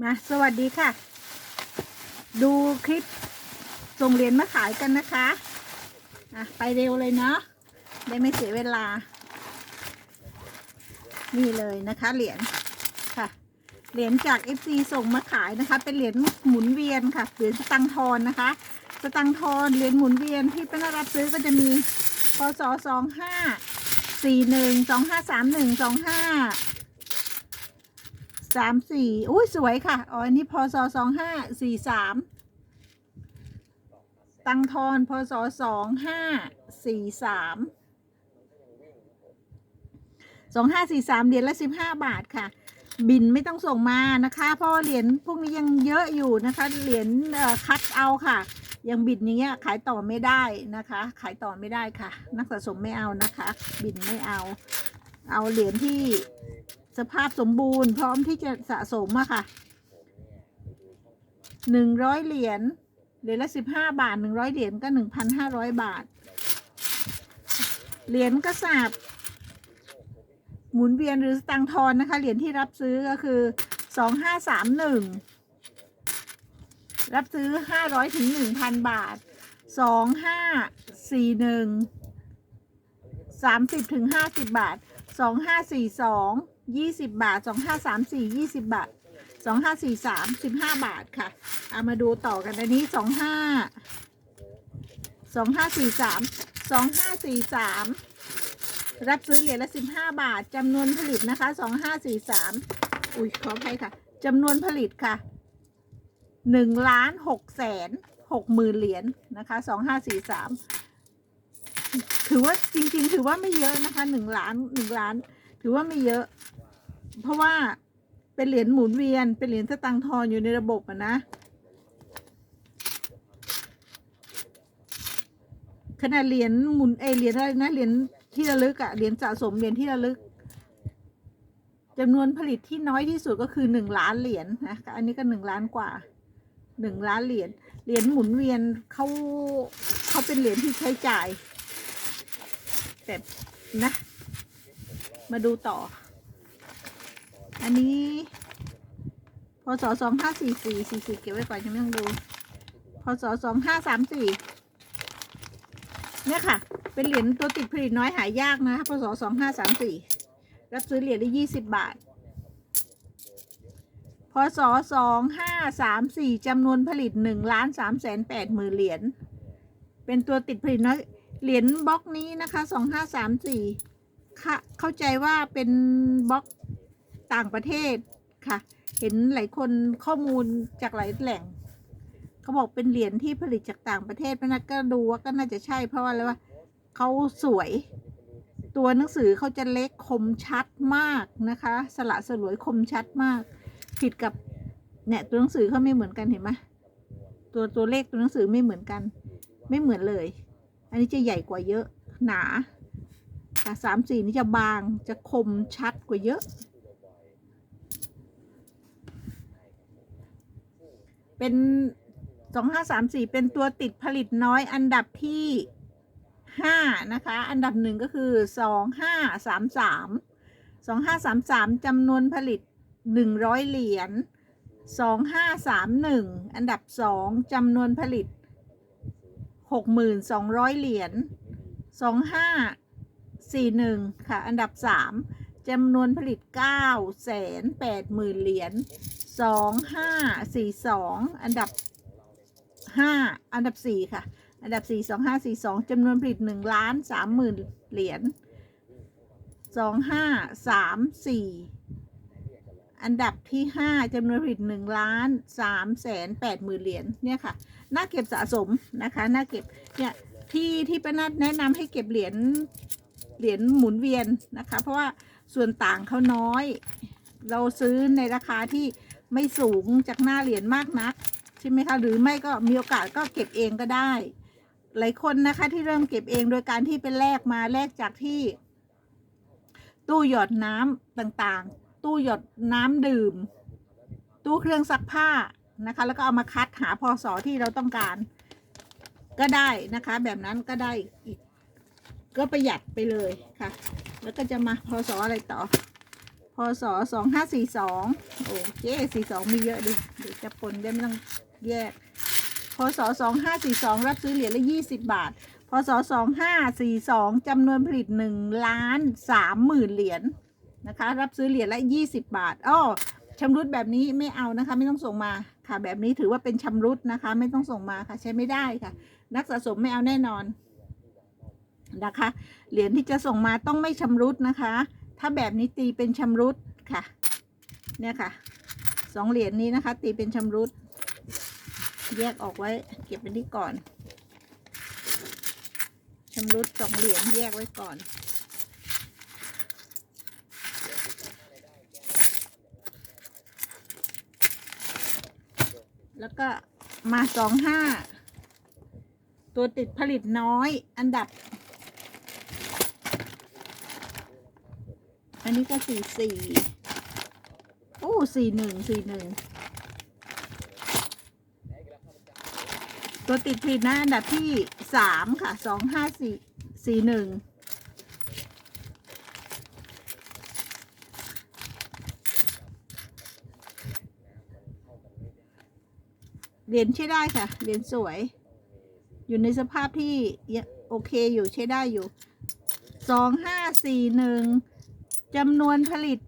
มาสวัสดีค่ะ ดูคลิปส่งเหรียญมาขายกันนะคะอะไปเร็วเลยเนาะได้ไม่เสียเวลา นี่เลยนะคะ เหรียญค่ะ เหรียญจาก FC ส่งมาขายนะคะ เป็นเหรียญหมุนเวียนค่ะเหรียญสตังทอนนะคะสตังทอนเหรียญหมุนเวียนที่เป็นรับซื้อก็จะมีพศสองห้าสี่หนึ่งสองห้าสามหนึ่งสองห้า สามสี่อุ้ยสวยค่ะ อ๋อ อันนี้พศสองห้าสี่สาม ตังทอนพศสองห้าสี่สามสองห้าสี่สามเหรียญละสิบห้าบาทค่ะ บินไม่ต้องส่งมานะคะ เพราะเหรียญพวกนี้ยังเยอะอยู่นะคะ เหรียญเอ่อคัดเอาค่ะ ยังบิดอย่างเงี้ยขายต่อไม่ได้นะคะ ขายต่อไม่ได้ค่ะ นักสะสมไม่เอานะคะ บินไม่เอา เอาเหรียญที่ สภาพสมบูรณ์พร้อมที่จะสะสมอะค่ะหนึ่งร้อยเหรียญเหรียญละสิบห้าบาทหนึ่งร้อยเหรียญก็หนึ่งพันห้าร้อยบาท เหรียญกระสาบหมุนเวียนหรือสตังทอนนะคะ เหรียญที่รับซื้อก็คือสองห้าสามหนึ่งรับซื้อห้าร้อยถึงหนึ่งพันบาทสองห้าสี่หนึ่งสามสิบถึงห้าสิบบาทสองห้าสี่สอง ยี่สิบบาทสองห้าสามสี่ยี่สิบบาทสองห้าสี่สามสิบห้าบาทค่ะ เอามาดูต่อกันอันนี้สองห้าสองห้าสี่สามสองห้าสี่สามรับซื้อเหรียญละสิบห้าบาทจำนวนผลิตนะคะสองห้าสี่สามอุ้ยขออภัยค่ะจำนวนผลิตค่ะหนึ่งล้านหกแสนหกหมื่นเหรียญนะคะสองห้าสี่สามถือว่าจริง ๆ ถือว่าไม่เยอะนะคะหนึ่งล้านหนึ่งล้าน ถือว่าไม่เยอะ เพราะว่าเป็นเหรียญหมุนเวียน เป็นเหรียญสตังค์ทอนอยู่ในระบบอะนะ ขนาดเหรียญหมุนเอเหรียญอะไรนะเหรียญที่ระลึกอะเหรียญสะสมเหรียญที่ระลึกจำนวนผลิตที่น้อยที่สุดก็คือหนึ่งล้านเหรียญนะอันนี้ก็หนึ่งล้านกว่าหนึ่งล้านเหรียญเหรียญหมุนเวียนเขาเขาเป็นเหรียญที่ใช้จ่ายแต่นะ มาดูต่อ อันนี้พศสองห้าสี่สี่สี่สี่เก็บไว้ก่อนยังไม่ต้องดูพศสองห้าสามสี่เนี่ยค่ะ เป็นเหรียญตัวติดผลิตน้อยหายากนะพศสองห้าสามสี่รับซื้อเหรียญได้ยี่สิบบาท พศสองห้าสามสี่จำนวนผลิตหนึ่งล้านสามแสนแปดหมื่นเหรียญ เป็นตัวติดผลิตน้อย เหรียญบล็อกนี้นะคะสองห้าสามสี่เข้าใจว่าเป็นบล็อก ต่างประเทศค่ะ เห็นหลายคนข้อมูลจากหลายแหล่งเขาบอกเป็นเหรียญที่ผลิตจากต่างประเทศเพราะนั้นก็ดูว่าก็น่าจะใช่เพราะว่าอะไรว่าเขาสวย ตัวหนังสือเขาจะเล็กคมชัดมากนะคะ สละสลวยคมชัดมาก ผิดกับเนี่ยตัวหนังสือเขาไม่เหมือนกันเห็นไหมตัวตัวเลขตัวหนังสือไม่เหมือนกัน ไม่เหมือนเลย อันนี้จะใหญ่กว่าเยอะหนาแต่สามสี่นี่จะบางจะคมชัดกว่าเยอะ เป็นสองห้าสามสี่เป็นตัวติดผลิตน้อยอันดับที่ห้านะคะ อันดับหนึ่งก็คือสองห้าสามสามสองห้าสามสามจำนวนผลิตหนึ่งร้อยเหรียญสองห้าสามหนึ่งอันดับสองจำนวนผลิตหกหมื่นสองร้อยเหรียญสองห้าสี่หนึ่งค่ะ อันดับสาม จำนวนผลิตเก้าแสนแปดหมื่นเหรียญสองห้าสี่สองอันดับห้าอันดับสี่ค่ะ อันดับสี่สองห้าสี่สองจำนวนผลิตหนึ่งล้านสามหมื่นเหรียญสองห้าสามสี่อันดับที่ห้าจำนวนผลิตหนึ่งล้านสามแสนแปดหมื่นเหรียญ เนี่ยค่ะ น่าเก็บสะสมนะคะ น่าเก็บ เนี่ยที่ที่ป้านัดแนะนำให้เก็บเหรียญ เหรียญหมุนเวียนนะคะ เพราะว่า ส่วนต่างเขาน้อย เราซื้อในราคาที่ไม่สูงจากหน้าเหรียญมากนัก ใช่ไหมคะ หรือไม่ก็มีโอกาสก็เก็บเองก็ได้ หลายคนนะคะที่เริ่มเก็บเองโดยการที่เป็นแลกมาแลกจากที่ ตู้หยอดน้ำต่างๆ ตู้หยอดน้ำดื่ม ตู้เครื่องซักผ้านะคะ แล้วก็เอามาคัดหาพศที่เราต้องการ ก็ได้นะคะ แบบนั้นก็ได้อีก ก็ประหยัดไปเลยค่ะ แล้วก็จะมาพศอะไรต่อพศสองห้าสี่สองโอเคสี่สองมีเยอะดิเดี๋ยวจะปนได้ไม่ต้องแยกพศสองห้าสี่สองรับซื้อเหรียญละยี่สิบบาท พศสองห้าสี่สองจำนวนผลิตหนึ่งล้านสามหมื่นเหรียญนะคะ รับซื้อเหรียญละยี่สิบบาทอ้อชำรุดแบบนี้ไม่เอานะคะ ไม่ต้องส่งมาค่ะ แบบนี้ถือว่าเป็นชำรุดนะคะ ไม่ต้องส่งมาค่ะ ใช้ไม่ได้ค่ะ นักสะสมไม่เอาแน่นอน นะคะ เหรียญที่จะส่งมาต้องไม่ชำรุดนะคะ ถ้าแบบนี้ตีเป็นชำรุดค่ะ เนี่ยค่ะสองเหรียญนี้นะคะ ตีเป็นชำรุด แยกออกไว้ เก็บไว้นี่ก่อนชำรุดสองเหรียญแยกไว้ก่อนแล้วก็มาสองห้าตัวติดผลิตน้อย อันดับ อั นนี้ก็สี่สี่โอ้สี่หนึ่งสี่หนึ่งตัวติดผลิตนะอันดับที่สามค่ะสองห้าสี่สี่หนึ่งเหรียญใช้ได้ค่ะเหรียญสวย อยู่ในสภาพที่โอเคอยู่ใช้ได้อยู่สองห้าสี่หนึ่ง จำนวนผลิต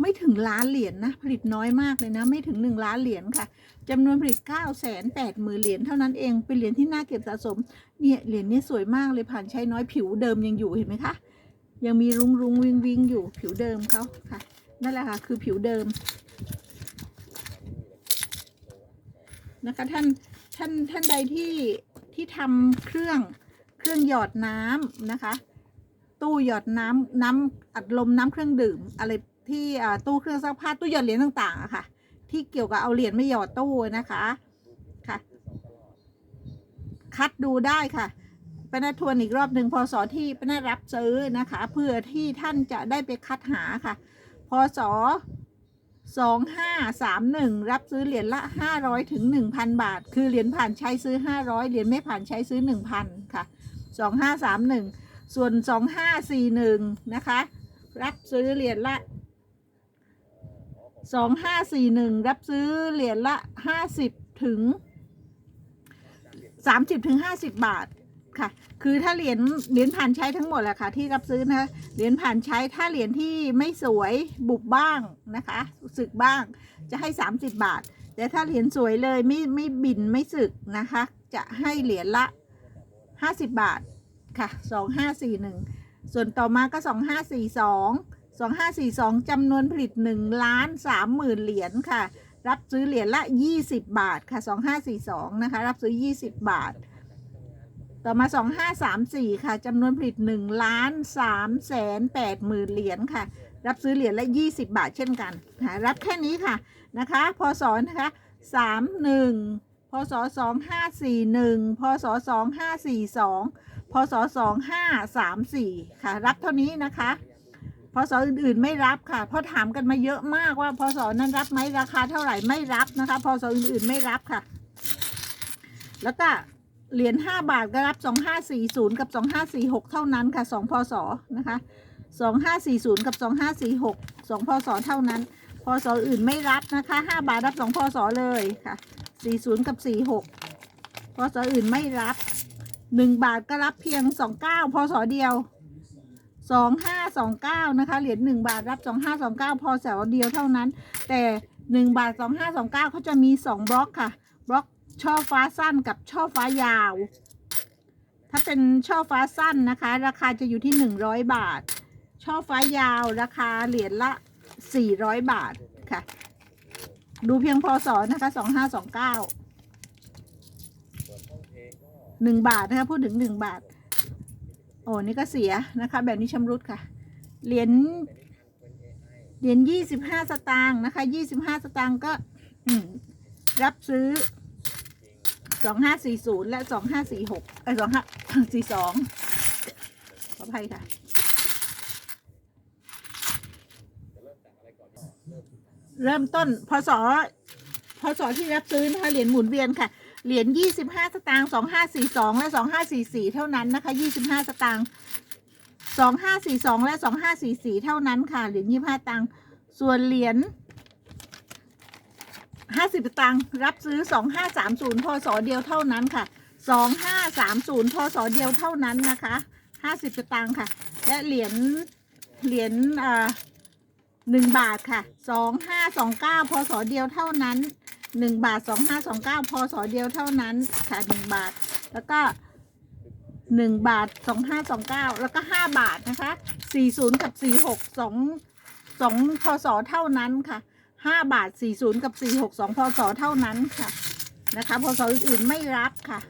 ไม่ถึงล้านเหรียญนะผลิตน้อยมากเลยนะ ไม่ถึงหนึ่งล้านเหรียญค่ะจำนวนผลิตเก้าแสนแปดหมื่นเหรียญเท่านั้นเองเป็นเหรียญที่น่าเก็บสะสมเนี่ยเหรียญนี้สวยมากเลยผ่านใช้น้อยผิวเดิมยังอยู่เห็นไหมคะยังมีรุงรุงวิงวิงอยู่ผิวเดิมเขาค่ะนั่นแหละค่ะคือผิวเดิมนะคะท่านท่านท่านใดที่ที่ทำเครื่องเครื่องหยอดน้ำนะคะ ตู้หยอดน้ำน้ำอัดลมน้ำเครื่องดื่ม อะไรที่ตู้เครื่องซักผ้าตู้หยอดเหรียญต่างๆอะค่ะ ที่เกี่ยวกับเอาเหรียญไม่หยอดตู้นะคะค่ะ คัดดูได้ค่ะปนัดทวนอีกรอบหนึ่งพศที่ปนัดรับซื้อนะคะ เพื่อที่ท่านจะได้ไปคัดหาค่ะพศสองห้าสามหนึ่งรับซื้อเหรียญละห้าร้อยถึงหนึ่งพันบาท คือเหรียญผ่านใช้ซื้อห้าร้อยเหรียญไม่ผ่านใช้ซื้อหนึ่งพันค่ะสองห้าสามหนึ่ง ส่วนสองห้าสี่หนึ่งนะคะ รับซื้อเหรียญละสองห้าสี่หนึ่งรับซื้อเหรียญละห้าสิบถึงสามสิบถึงห้าสิบบาทค่ะ คือถ้าเหรียญเหรียญผ่านใช้ทั้งหมดแหละค่ะ ที่รับซื้อนะเหรียญผ่านใช้ถ้าเหรียญที่ไม่สวยบุบบ้างนะคะสึกบ้างจะให้สามสิบบาท แต่ถ้าเหรียญสวยเลยไม่ไม่บินไม่สึกนะคะ จะให้เหรียญละห้าสิบบาท ค่ะ 2541 ส่วนต่อมาก็ 2542 2542จำนวนผลิต1ล้าน3หมื่นเหรียญค่ะ รับซื้อเหรียญละ 20 บาทค่ะ 2542 นะคะ รับซื้อ 20 บาท ต่อมา 2534 ค่ะจำนวนผลิต1ล้าน3แสน8หมื่นเหรียญค่ะ รับซื้อเหรียญละ 20 บาทเช่นกันค่ะรับแค่นี้ค่ะนะคะพศนะคะ31พศ2541พศ2542 ศสองห้าสามสี่ค่ะ รับเท่านี้นะคะพศอื่นๆไม่รับค่ะเพราะถามกันมาเยอะมากว่าพศนั้นรับไหมราคาเท่าไหร่ไม่รับนะคะพศอื่นๆไม่รับค่ะ แล้วก็เหรียญห้าบาทก็รับสองห้าสี่ศูนย์กับสองห้าสี่หกเท่านั้นค่ะสองพศนะคะสองห้าสี่ศูนย์กับสองห้าสี่หกสองพศเท่านั้น พศอื่นไม่รับนะคะห้าบาทรับสองพศเลยค่ะสี่ศูนย์กับสี่หกพศอื่นไม่รับ หนึ่งบาทก็รับเพียงสองเก้าพศเดียวสองห้าสองเก้านะคะเหรียญหนึ่งบาทรับสองห้าสองเก้าพศเดียวเท่านั้น แต่หนึ่งบาทสองห้าสองเก้าเขาจะมีสองบล็อกค่ะ บล็อกช่อฟ้าสั้นกับช่อฟ้ายาว ถ้าเป็นช่อฟ้าสั้นนะคะ ราคาจะอยู่ที่หนึ่งร้อยบาท ช่อฟ้ายาวราคาเหรียญละสี่ร้อยบาทค่ะ ดูเพียงพศนะคะสองห้าสองเก้า หนึ่งบาทนะคะพูดถึงหนึ่งบาท โอ้นี่ก็เสียนะคะ แบบนี้ชำรุดค่ะ เหรียญเหรียญยี่สิบห้าสตางค์นะคะยี่สิบห้าสตางค์ก็รับซื้อสองห้าสี่ศูนย์และสองห้าสี่หกเออสองห้าสี่สองขออภัยค่ะเริ่มต้นพศพศที่รับซื้อนะคะเหรียญหมุนเวียนค่ะ เหรียญยี่สิบห้าสตางค์สองห้าสี่สองและสองห้าสี่สี่เท่านั้นนะคะยี่สิบห้าสตางค์สองห้าสี่สองและสองห้าสี่สี่เท่านั้นค่ะ เหรียญยี่ห้าตังค์ส่วนเหรียญห้าสิบตังค์รับซื้อสองห้าสามศูนย์พศเดียวเท่านั้นค่ะสองห้าสามศูนย์พศเดียวเท่านั้นนะคะห้าสิบตังค์ค่ะ และเหรียญเหรียญอ่าหนึ่งบาทค่ะสองห้าสองเก้าพศเดียวเท่านั้น หนึ่งบาทสองห้าสองเก้าพศเดียวเท่านั้นค่ะหนึ่งบาท แล้วก็หนึ่งบาทสองห้าสองเก้าแล้วก็ห้าบาทนะคะสี่ศูนย์กับสี่หกสองสองพศเท่านั้นค่ะห้าบาทสี่ศูนย์กับสี่หกสองพศเท่านั้นค่ะนะคะพศอื่นๆไม่รับค่ะ